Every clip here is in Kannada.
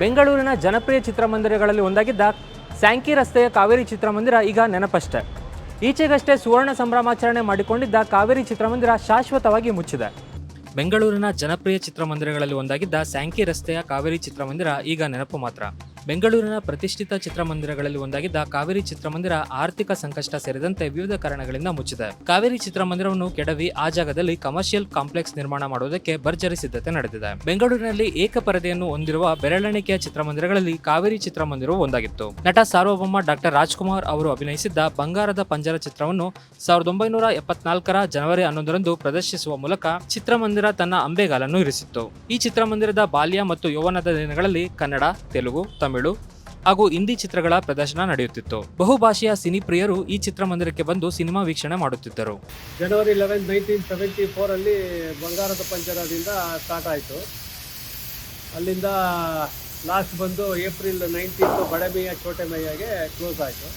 ಬೆಂಗಳೂರಿನ ಜನಪ್ರಿಯ ಚಿತ್ರಮಂದಿರಗಳಲ್ಲಿ ಒಂದಾಗಿದ್ದ ಸ್ಯಾಂಕಿ ರಸ್ತೆಯ ಕಾವೇರಿ ಚಿತ್ರಮಂದಿರ ಈಗ ನೆನಪಷ್ಟೆ. ಈಚೆಗಷ್ಟೇ ಸುವರ್ಣ ಸಂಭ್ರಮಾಚರಣೆ ಮಾಡಿಕೊಂಡಿದ್ದ ಕಾವೇರಿ ಚಿತ್ರಮಂದಿರ ಶಾಶ್ವತವಾಗಿ ಮುಚ್ಚಿದೆ. ಬೆಂಗಳೂರಿನ ಜನಪ್ರಿಯ ಚಿತ್ರಮಂದಿರಗಳಲ್ಲಿ ಒಂದಾಗಿದ್ದ ಸ್ಯಾಂಕಿ ರಸ್ತೆಯ ಕಾವೇರಿ ಚಿತ್ರಮಂದಿರ ಈಗ ನೆನಪು ಮಾತ್ರ. ಬೆಂಗಳೂರಿನ ಪ್ರತಿಷ್ಠಿತ ಚಿತ್ರಮಂದಿರಗಳಲ್ಲಿ ಒಂದಾಗಿದ್ದ ಕಾವೇರಿ ಚಿತ್ರಮಂದಿರ ಆರ್ಥಿಕ ಸಂಕಷ್ಟ ಸೇರಿದಂತೆ ವಿವಿಧ ಕಾರಣಗಳಿಂದ ಮುಚ್ಚಿದೆ. ಕಾವೇರಿ ಚಿತ್ರಮಂದಿರವನ್ನು ಕೆಡವಿ ಆ ಜಾಗದಲ್ಲಿ ಕಮರ್ಷಿಯಲ್ ಕಾಂಪ್ಲೆಕ್ಸ್ ನಿರ್ಮಾಣ ಮಾಡುವುದಕ್ಕೆ ಭರ್ಜರಿ ಸಿದ್ಧತೆ ನಡೆದಿದೆ. ಬೆಂಗಳೂರಿನಲ್ಲಿ ಏಕಪರದೆಯನ್ನು ಹೊಂದಿರುವ ಬೆರಳೆಣಿಕೆಯ ಚಿತ್ರಮಂದಿರಗಳಲ್ಲಿ ಕಾವೇರಿ ಚಿತ್ರಮಂದಿರವು ಒಂದಾಗಿತ್ತು. ನಟ ಸಾರ್ವಭೌಮ ಡಾಕ್ಟರ್ ರಾಜ್ಕುಮಾರ್ ಅವರು ಅಭಿನಯಿಸಿದ್ದ ಬಂಗಾರದ ಪಂಜರ ಚಿತ್ರವನ್ನು ಸಾವಿರದ ಒಂಬೈನೂರ ಎಪ್ಪತ್ನಾಲ್ಕರ ಜನವರಿ ಹನ್ನೊಂದರಂದು ಪ್ರದರ್ಶಿಸುವ ಮೂಲಕ ಚಿತ್ರಮಂದಿರ ತನ್ನ ಅಂಬೆಗಾಲನ್ನು ಇರಿಸಿತ್ತು. ಈ ಚಿತ್ರಮಂದಿರದ ಬಾಲ್ಯ ಮತ್ತು ಯೌವನದ ದಿನಗಳಲ್ಲಿ ಕನ್ನಡ, ತೆಲುಗು, ತಮಿಳು ಹಾಗೂ ಹಿಂದಿ ಚಿತ್ರಗಳ ಪ್ರದರ್ಶನ ನಡೆಯುತ್ತಿತ್ತು. ಬಹುಭಾಷೆಯ ಸಿನಿ ಪ್ರಿಯರು ಈ ಚಿತ್ರಮಂದಿರಕ್ಕೆ ಬಂದು ಸಿನಿಮಾ ವೀಕ್ಷಣೆ ಮಾಡುತ್ತಿದ್ದರು. ಜನವರಿ ಲೆವೆನ್ ನೈನ್ಟೀನ್ ಸೆವೆಂಟಿ ಫೋರಲ್ಲಿ ಬಂಗಾರದ ಪಂಜರದಿಂದ ಸ್ಟಾರ್ಟ್ ಆಯಿತು. ಅಲ್ಲಿಂದ ಲಾಸ್ಟ್ ಬಂದು ಏಪ್ರಿಲ್ ನೈನ್ಟೀನ್ತು ಬಡಮೆಯ ಚೋಟೆ ಮೈಯಾಗೆ ಕ್ಲೋಸ್ ಆಯಿತು.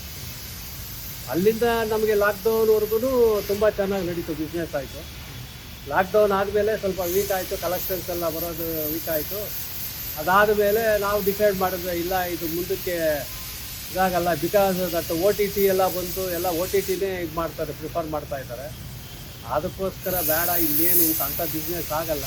ಅಲ್ಲಿಂದ ನಮಗೆ ಲಾಕ್ಡೌನ್ವರೆಗೂ ತುಂಬ ಚೆನ್ನಾಗಿ ನಡೀತು ಬಿಸ್ನೆಸ್ ಆಯಿತು. ಲಾಕ್ಡೌನ್ ಆದಮೇಲೆ ಸ್ವಲ್ಪ ವೀಕ್ ಆಯಿತು ಕಲೆಕ್ಷನ್ಸ್ ಎಲ್ಲ ಬರೋದು ವೀಕ್ ಆಯಿತು. ಅದಾದ ಮೇಲೆ ನಾವು ಡಿಸೈಡ್ ಮಾಡಿದ್ರೆ ಇಲ್ಲ, ಇದು ಮುಂದಕ್ಕೆ ಇದಾಗಲ್ಲ because that O T T ಎಲ್ಲ ಬಂತು, ಎಲ್ಲ ಓ ಟಿ ಟಿನೇ ಇದು ಮಾಡ್ತಾರೆ ಪ್ರಿಫರ್ ಮಾಡ್ತಾ ಇದ್ದಾರೆ. ಅದಕ್ಕೋಸ್ಕರ ಬೇಡ, ಇನ್ನೇನು ಇಂಥ, ಅಂಥ ಬಿಸ್ನೆಸ್ ಆಗಲ್ಲ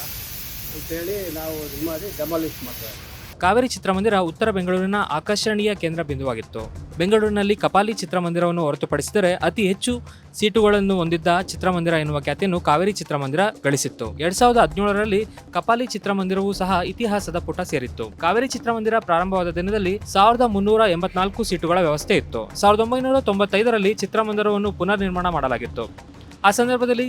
ಅಂತೇಳಿ ನಾವು ಇದು ಮಾಡಿ ಡೆಮಾಲಿಷ್ ಮಾಡ್ತೇವೆ ಕಾವೇರಿ ಚಿತ್ರಮಂದಿರ ಉತ್ತರ ಬೆಂಗಳೂರಿನ ಆಕರ್ಷಣೀಯ ಕೇಂದ್ರ ಬಿಂದುವಾಗಿತ್ತು. ಬೆಂಗಳೂರಿನಲ್ಲಿ ಕಪಾಲಿ ಚಿತ್ರಮಂದಿರವನ್ನು ಹೊರತುಪಡಿಸಿದರೆ ಅತಿ ಹೆಚ್ಚು ಸೀಟುಗಳನ್ನು ಹೊಂದಿದ್ದ ಚಿತ್ರಮಂದಿರ ಎನ್ನುವ ಖ್ಯಾತಿಯನ್ನು ಕಾವೇರಿ ಚಿತ್ರಮಂದಿರ ಗಳಿಸಿತ್ತು. ಎರಡ್ ಸಾವಿರದ ಹದಿನೇಳರಲ್ಲಿ ಕಪಾಲಿ ಚಿತ್ರಮಂದಿರವೂ ಸಹ ಇತಿಹಾಸದ ಪುಟ ಸೇರಿತ್ತು. ಕಾವೇರಿ ಚಿತ್ರಮಂದಿರ ಪ್ರಾರಂಭವಾದ ದಿನದಲ್ಲಿ ಸಾವಿರದ ಮುನ್ನೂರ ಎಂಬತ್ನಾಲ್ಕು ಸೀಟುಗಳ ವ್ಯವಸ್ಥೆ ಇತ್ತು. ಸಾವಿರದ ಒಂಬೈನೂರ ತೊಂಬತ್ತೈದರಲ್ಲಿ ಚಿತ್ರಮಂದಿರವನ್ನು ಪುನರ್ ನಿರ್ಮಾಣ ಮಾಡಲಾಗಿತ್ತು. ಆ ಸಂದರ್ಭದಲ್ಲಿ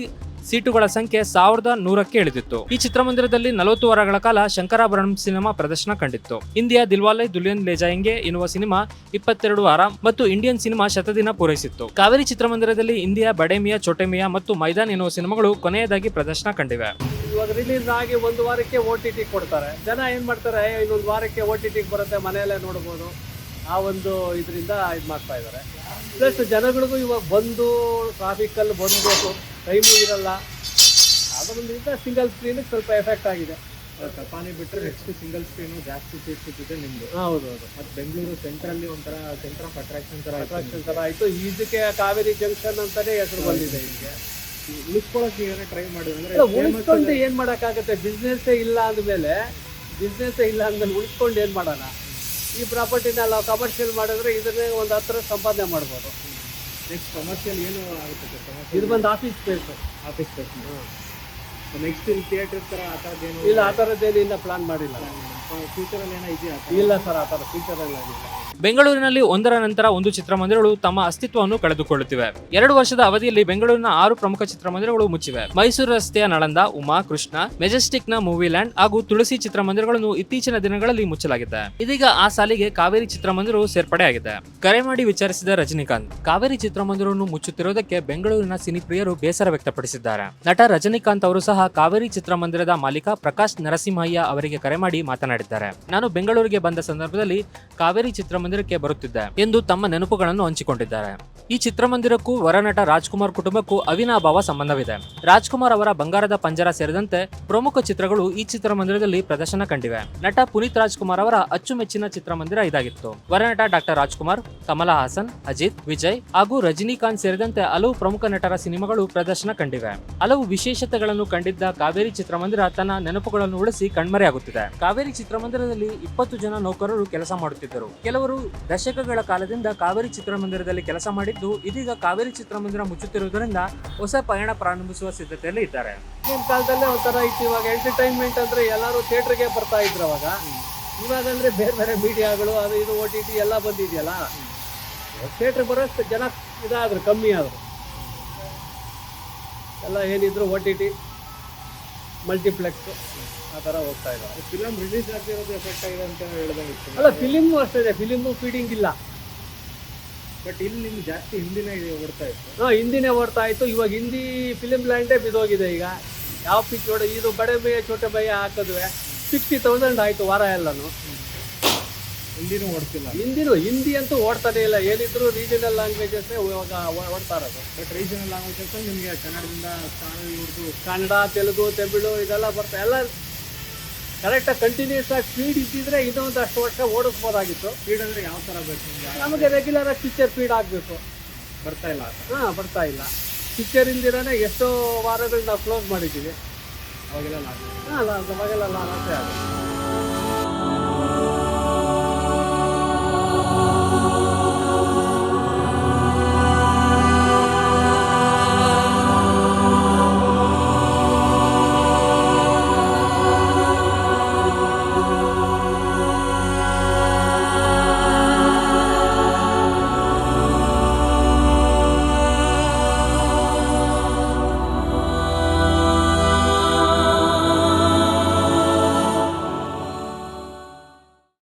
ಸೀಟುಗಳ ಸಂಖ್ಯೆ ಸಾವಿರದ ನೂರಕ್ಕೆ ಇಳಿದಿತ್ತು. ಈ ಚಿತ್ರಮಂದಿರದಲ್ಲಿ ನಲವತ್ತು ವಾರಗಳ ಕಾಲ ಶಂಕರಾಭರಣಂ ಸಿನಿಮಾ ಪ್ರದರ್ಶನ ಕಂಡಿತ್ತು. ಇಂಡಿಯಾ ದಿಲ್ವಾಲೆ ದುಲಿಯನ್ ಲೇಜಾಯಿಂಗೆ ಎನ್ನುವ ಸಿನಿಮಾ ಇಪ್ಪತ್ತೆರಡು ವಾರ ಮತ್ತು ಇಂಡಿಯನ್ ಸಿನಿಮಾ ಶತದಿನ ಪೂರೈಸಿತ್ತು. ಕಾವೇರಿ ಚಿತ್ರಮಂದಿರದಲ್ಲಿ ಇಂಡಿಯಾ ಬಡೇಮಿಯಾ ಚೋಟೆಮಿಯ ಮತ್ತು ಮೈದಾನ್ ಎನ್ನುವ ಸಿನಿಮಾಗಳು ಕೊನೆಯದಾಗಿ ಪ್ರದರ್ಶನ ಕಂಡಿವೆ. ಇವಾಗ ರಿಲೀಸ್ ಆಗಿ ಒಂದು ವಾರಕ್ಕೆ ಓ ಟಿ ಟಿ ಕೊಡ್ತಾರೆ. ಜನ ಏನು ಮಾಡ್ತಾರೆ? "ಏ, ಇನ್ನೊಂದು ವಾರಕ್ಕೆ ಓ ಟಿ ಟಿಗೆ ಬರುತ್ತೆ ಮನೆಯಲ್ಲೇ ನೋಡ್ಬೋದು. ಆ ಒಂದು ಇದರಿಂದ ಇದು ಮಾಡ್ತಾ ಇದ್ದಾರೆ. ಪ್ಲಸ್ ಜನಗಳಿಗೂ ಇವಾಗ ಬಂದು ಟ್ರಾಫಿಕಲ್ಲಿ ಬಂದು ಟೈಮು ಇರಲ್ಲ. ಅದರಿಂದ ಸಿಂಗಲ್ ಸ್ಕ್ರೀನ್ ಸ್ವಲ್ಪ ಎಫೆಕ್ಟ್ ಆಗಿದೆ. ತಪಾನಿ ಬಿಟ್ಟರೆ ನೆಕ್ಸ್ಟ್ ಸಿಂಗಲ್ ಸ್ಕ್ರೀನು ಜಾಸ್ತಿ ಸೀಟ್ ಸಿಕ್ಕಿದೆ ನಿಮ್ದು. ಹೌದು ಹೌದು. ಮತ್ತು ಬೆಂಗಳೂರು ಸೆಂಟ್ರಲ್ಲಿ ಒಂಥರ ಸೆಂಟರ್ ಆಫ್ ಅಟ್ರಾಕ್ಷನ್ ಥರ ಅಟ್ರಾಕ್ಷನ್ ಥರ ಆಯಿತು. ಇದಕ್ಕೆ ಕಾವೇರಿ ಜಂಕ್ಷನ್ ಅಂತಲೇ ಹೆಸರು ಬಂದಿದೆ ಇದಕ್ಕೆ ಉಳಿಸ್ಕೊಳಕ್ಕೆ ಏನೋ ಟ್ರೈ ಮಾಡಿದ್ರೆ ಉಳಿಸ್ಕೊಂಡು ಏನು ಮಾಡೋಕ್ಕಾಗುತ್ತೆ? ಬಿಸ್ನೆಸ್ಸೇ ಇಲ್ಲ ಅಂದಮೇಲೆ ಬಿಸ್ನೆಸ್ಸೇ ಇಲ್ಲ ಅಂದಮೇಲೆ ಉಳಿಸ್ಕೊಂಡು ಏನು ಮಾಡೋಣ? ಈ ಪ್ರಾಪರ್ಟಿನ ನಾವು ಕಮರ್ಷಿಯಲ್ ಮಾಡಿದ್ರೆ ಇದನ್ನೇ ಒಂದು ಹತ್ರ ಸಂಪಾದನೆ ಮಾಡ್ಬೋದು. ನೆಕ್ಸ್ಟ್ ಕಮರ್ಷಿಯಲ್ ಏನು ಆಗುತ್ತೆ ಸರ್? ಇದು ಬಂದು office space office space next ಇಲ್ಲಿ ಥಿಯೇಟರ್ ಥರ ಆ ಥರದ್ದೇನು ಇಲ್ಲ ಆ ಥರದ್ದೇನು ಇಲ್ಲ ಪ್ಲಾನ್ ಮಾಡಿಲ್ಲ. ಫ್ಯೂಚರಲ್ಲಿ ಏನೋ ಇದೆಯಾ ಇಲ್ಲ ಸರ್ ಆ ಥರ ಫ್ಯೂಚರಲ್ಲಿ ಏನಿಲ್ಲ. ಬೆಂಗಳೂರಿನಲ್ಲಿ ಒಂದರ ನಂತರ ಒಂದು ಚಿತ್ರಮಂದಿರಗಳು ತಮ್ಮ ಅಸ್ತಿತ್ವವನ್ನು ಕಳೆದುಕೊಳ್ಳುತ್ತಿವೆ. ಎರಡು ವರ್ಷದ ಅವಧಿಯಲ್ಲಿ ಬೆಂಗಳೂರಿನ ಆರು ಪ್ರಮುಖ ಚಿತ್ರಮಂದಿರಗಳು ಮುಚ್ಚಿವೆ. ಮೈಸೂರು ರಸ್ತೆಯ ನಳಂದ, ಉಮಾ, ಕೃಷ್ಣ ಮೆಜೆಸ್ಟಿಕ್ನ ಮೂವಿಲ್ಯಾಂಡ್ ಹಾಗೂ ತುಳಸಿ ಚಿತ್ರಮಂದಿರಗಳನ್ನು ಇತ್ತೀಚಿನ ದಿನಗಳಲ್ಲಿ ಮುಚ್ಚಲಾಗಿದೆ. ಇದೀಗ ಆ ಸಾಲಿಗೆ ಕಾವೇರಿ ಚಿತ್ರಮಂದಿರವು ಸೇರ್ಪಡೆಯಾಗಿದೆ. ಕರೆ ಮಾಡಿ ವಿಚಾರಿಸಿದ ರಜನಿಕಾಂತ್, ಕಾವೇರಿ ಚಿತ್ರಮಂದಿರವನ್ನು ಮುಚ್ಚುತ್ತಿರುವುದಕ್ಕೆ ಬೆಂಗಳೂರಿನ ಸಿನಿ ಪ್ರಿಯರು ಬೇಸರ ವ್ಯಕ್ತಪಡಿಸಿದ್ದಾರೆ. ನಟ ರಜನಿಕಾಂತ್ ಅವರು ಸಹ ಕಾವೇರಿ ಚಿತ್ರಮಂದಿರದ ಮಾಲೀಕ ಪ್ರಕಾಶ್ ನರಸಿಂಹಯ್ಯ ಅವರಿಗೆ ಕರೆ ಮಾಡಿ ಮಾತನಾಡಿದ್ದಾರೆ. ನಾನು ಬೆಂಗಳೂರಿಗೆ ಬಂದ ಸಂದರ್ಭದಲ್ಲಿ ಕಾವೇರಿ ಚಿತ್ರಮಂದಿರಕ್ಕೆ ಬರುತ್ತಿದ್ದೆ ಎಂದು ತಮ್ಮ ನೆನಪುಗಳನ್ನು ಹಂಚಿಕೊಂಡಿದ್ದಾರೆ. ಈ ಚಿತ್ರಮಂದಿರಕ್ಕೂ ವರನಟ ರಾಜ್ಕುಮಾರ್ ಕುಟುಂಬಕ್ಕೂ ಅವಿನಾಭಾವ ಸಂಬಂಧವಿದೆ. ರಾಜ್ಕುಮಾರ್ ಅವರ ಬಂಗಾರದ ಪಂಜರ ಸೇರಿದಂತೆ ಪ್ರಮುಖ ಚಿತ್ರಗಳು ಈ ಚಿತ್ರಮಂದಿರದಲ್ಲಿ ಪ್ರದರ್ಶನ ಕಂಡಿವೆ. ನಟ ಪುನೀತ್ ರಾಜ್ಕುಮಾರ್ ಅವರ ಅಚ್ಚುಮೆಚ್ಚಿನ ಚಿತ್ರಮಂದಿರ ಇದಾಗಿತ್ತು. ವರನಟ ಡಾಕ್ಟರ್ ರಾಜ್ಕುಮಾರ್, ಕಮಲಾ ಹಾಸನ್, ಅಜಿತ್, ವಿಜಯ್ ಹಾಗೂ ರಜನಿಕಾಂತ್ ಸೇರಿದಂತೆ ಹಲವು ಪ್ರಮುಖ ನಟರ ಸಿನಿಮಾಗಳು ಪ್ರದರ್ಶನ ಕಂಡಿವೆ. ಹಲವು ವಿಶೇಷತೆಗಳನ್ನು ಕಂಡಿದ್ದ ಕಾವೇರಿ ಚಿತ್ರಮಂದಿರ ತನ್ನ ನೆನಪುಗಳನ್ನು ಉಳಿಸಿ ಕಣ್ಮರೆಯಾಗುತ್ತಿದೆ. ಕಾವೇರಿ ಚಿತ್ರಮಂದಿರದಲ್ಲಿ ಇಪ್ಪತ್ತು ಜನ ನೌಕರರು ಕೆಲಸ ಮಾಡುತ್ತಿದ್ದರು. ಕೆಲವರು ದಶಕಗಳ ಕಾಲದಿಂದ ಕಾವೇರಿ ಚಿತ್ರಮಂದಿರದಲ್ಲಿ ಕೆಲಸ ಮಾಡಿದ್ದು, ಇದೀಗ ಕಾವೇರಿ ಚಿತ್ರಮಂದಿರ ಮುಚ್ಚುತ್ತಿರುವುದರಿಂದ ಹೊಸ ಪಯಣ ಪ್ರಾರಂಭಿಸುವ ಸಿದ್ಧತೆಯಲ್ಲಿ ಇದ್ದಾರೆ. ಈಗಿನ ಕಾಲದಲ್ಲೇ ಒಂಥರ ಇತ್ತು, ಇವಾಗ ಎಂಟರ್ಟೈನ್ಮೆಂಟ್ ಅಂದ್ರೆ ಎಲ್ಲರೂ ಥಿಯೇಟರ್ಗೆ ಬರ್ತಾ ಇದ್ರು ಅವಾಗ. ಇವಾಗ ಅಂದ್ರೆ ಬೇರೆ ಬೇರೆ ಮೀಡಿಯಾಗಳು, ಅದು ಇದು ಓ ಟಿ ಟಿ ಎಲ್ಲ ಬಂದಿದೆಯಲ್ಲ. ಥಿಯೇಟರ್ ಬರೋಷ್ಟು ಜನ ಇದಾದ್ರು, ಕಮ್ಮಿ ಆದರು. ಎಲ್ಲ ಏನಿದ್ರು ಓ ಟಿ ಟಿ ಮಲ್ಟಿಪ್ಲೆಕ್ಸ್. ಆ ಥರ ಹೋಗ್ತಾ ಇದ್ದಾರೆ ಫಿಲಮ್ ರಿಲೀಸ್ ಆಗ್ತಿರೋದು ಎಫೆಕ್ಟ್ ಆಗಿದೆ ಅಂತ ಹೇಳ್ದಂಗಿತ್ತು ಅಲ್ಲ ಫಿಲಿಮು ಅಷ್ಟೇ ಇದೆ. ಫಿಲಿಮು ಫೀಡಿಂಗ್ ಇಲ್ಲ. ಬಟ್ ಇಲ್ಲಿ ನಿಮ್ಗೆ ಜಾಸ್ತಿ ಹಿಂದಿನೇ ಇದು ಓಡ್ತಾ ಇತ್ತು. ಹಾಂ ಹಿಂದಿನೇ ಓಡ್ತಾ ಇತ್ತು. ಇವಾಗ ಹಿಂದಿ ಫಿಲಿಮ್ ಲ್ಯಾಂಡೇ ಬಿದ್ದೋಗಿದೆ ಈಗ. ಯಾವ ಪಿಚ್ ನೋಡಿ ಇದು ಬಡೆ ಬೈಯ ಚೋಟೆ ಬೈಯ ಹಾಕಿದ್ವಿ. ಸಿಕ್ಸ್ಟಿ ತೌಸಂಡ್ ಆಯಿತು ವಾರ ಎಲ್ಲನೂ. ಹಿಂದಿನೂ ಓಡ್ತಿಲ್ಲ. ಹಿಂದಿನೂ ಹಿಂದಿ ಅಂತೂ ಓಡ್ತಾನೆ ಇಲ್ಲ. ಏನಿದ್ರು ರೀಜನಲ್ ಲ್ಯಾಂಗ್ವೇಜಸ್ ಓಡ್ತಾ ಇರೋದು ಬಟ್ ರೀಜನಲ್ ಲ್ಯಾಂಗ್ವೇಜಸ್ ನಿಮಗೆ ಕನ್ನಡದಿಂದ ಸ್ಥಾನ ಉರ್ದು ಕನ್ನಡ ತೆಲುಗು ತಮಿಳು ಇದೆಲ್ಲ ಬರ್ತಾ ಎಲ್ಲ ಕರೆಕ್ಟಾಗಿ ಕಂಟಿನ್ಯೂಸ್ ಆಗಿ ಸ್ಪೀಡ್ ಇದ್ದಿದ್ರೆ ಇನ್ನೊಂದು ಅಷ್ಟು ವರ್ಷ ಓಡಿಸ್ಬೋದಾಗಿತ್ತು. ಸ್ಪೀಡ್ ಅಂದ್ರೆ ಯಾವ ಥರ ಬೇಕು ನಿಮ್ಗೆ? ರೆಗ್ಯುಲರ್ ಆಗಿ ಪಿಕ್ಚರ್ ಫೀಡ್ ಆಗಬೇಕು. ಬರ್ತಾ ಇಲ್ಲ ಹಾಂ ಬರ್ತಾ ಇಲ್ಲ. ಪಿಕ್ಚರ್ ಇಂದಿರಾನೆ ಎಷ್ಟೋ ವಾರಗಳು ನಾವು ಕ್ಲೋಸ್ ಮಾಡಿದ್ದೀವಿ. ಅವಾಗೆಲ್ಲ ಹಾ ಹಾಂ ಅವಾಗೆಲ್ಲ ಲಾಸೇ ಆಗುತ್ತೆ